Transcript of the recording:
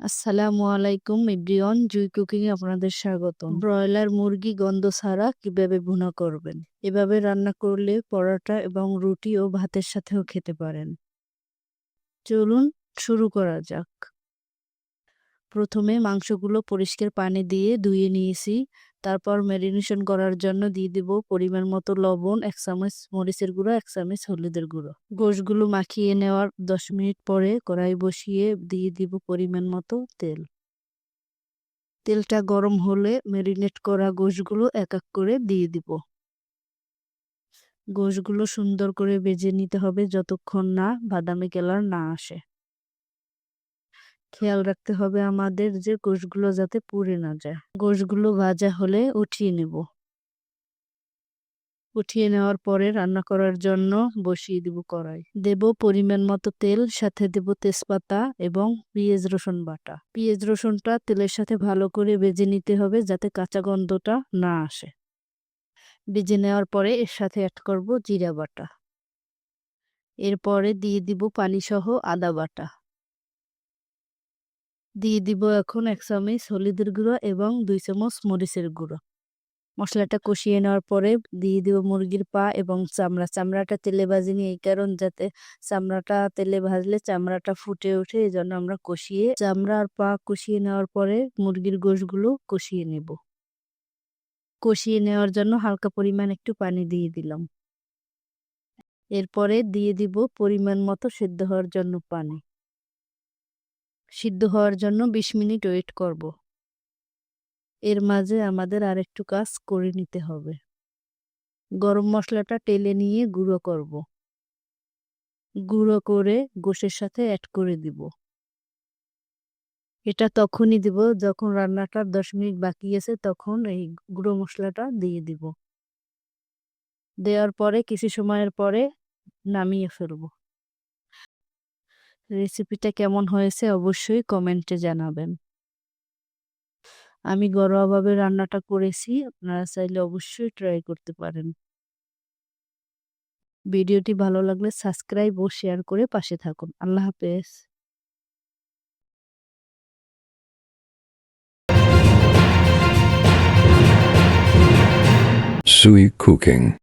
আসসালামু আলাইকুম ইব্রিয়ন জুই কুকিং এ আপনাদের স্বাগত ব্রয়লার মুরগি গন্ধ ছাড়া কীভাবে ভুনা করবেন? এভাবে রান্না করলে পরোটা এবং রুটি ও ভাতের সাথেও খেতে পারেন। চলুন শুরু করা যাক। প্রথমে মাংসগুলো পরিষ্কার পানি দিয়ে ধুয়ে নিয়েছি। তারপর ম্যারিনেশন করার জন্য দিয়ে দিব পরিমাণ মতো লবণ, এক চামচ মরিচের গুঁড়ো, এক চামচ হলুদের গুঁড়ো। গোশগুলো মাখিয়ে নেওয়ার দশ মিনিট পরে কড়াই বসিয়ে দিয়ে দিব পরিমাণ মতো তেল। তেলটা গরম হলে ম্যারিনেট করা গোশগুলো এক এক করে দিয়ে দিব। গোশগুলো সুন্দর করে ভেজে নিতে হবে যতক্ষণ না বাদামি কালার না আসে। খেয়াল রাখতে হবে আমাদের যে গোশগুলো যাতে পুড়ে না যায়। গোশগুলো ভাজা হলে উঠিয়ে নেব। উঠিয়ে নেওয়ার পরে রান্না করার জন্য বসিয়ে দিব কড়াই। দেব পরিমাণ মতো তেল, সাথে দেব তেজপাতা এবং পেঁয়াজ রসুন বাটা। পেঁয়াজ রসুনটা তেলের সাথে ভালো করে ভেজে নিতে হবে যাতে কাঁচা গন্ধটা না আসে। ভেজে নেওয়ার পরে এর সাথে অ্যাড করব জিরা বাটা। এরপরে দিয়ে দিব পানি সহ আদা বাটা। দিয়ে দিব এখন এক চামচ হলুদের গুঁড়ো এবং দুই চামচ মরিচের গুঁড়ো। মশলাটা কষিয়ে নেওয়ার পরে দিয়ে দিব মুরগির পা এবং চামড়া। চামড়াটা তেলে ভাজিনি এই কারণ যাতে চামড়াটা তেলে ভাজলে চামড়াটা ফুটে ওঠে এই জন্য আমরা কষিয়ে চামড়া আর পা কষিয়ে নেওয়ার পরে মুরগির গোশগুলো কষিয়ে নেব। কষিয়ে নেওয়ার জন্য হালকা পরিমাণ একটু পানি দিয়ে দিলাম। এরপরে দিয়ে দিব পরিমাণ মতো সেদ্ধ হওয়ার জন্য পানি। সিদ্ধ হওয়ার জন্য বিশ মিনিট ওয়েট করব। এর মাঝে আমাদের আরেকটু কাজ করে নিতে হবে। গরম মশলাটা টেলে নিয়ে গুঁড়ো করব। গুঁড়ো করে গোশের সাথে অ্যাড করে দিব। এটা তখনই দিব যখন রান্নাটার দশ মিনিট বাকি আছে, তখন এই গুঁড়ো মশলাটা দিয়ে দিব। দেওয়ার পরে, কিছু সময়ের পরে নামিয়ে ফেলব। রেসিপিটা কেমন হয়েছে অবশ্যই কমেন্টে জানাবেন। আমি ঘরোয়াভাবে রান্নাটা করেছি, আপনারা চাইলে অবশ্যই ট্রাই করতে পারেন। ভিডিওটি ভালো লাগলে সাবস্ক্রাইব ও শেয়ার করে পাশে থাকুন। আল্লাহ হাফেজ। Sui Cooking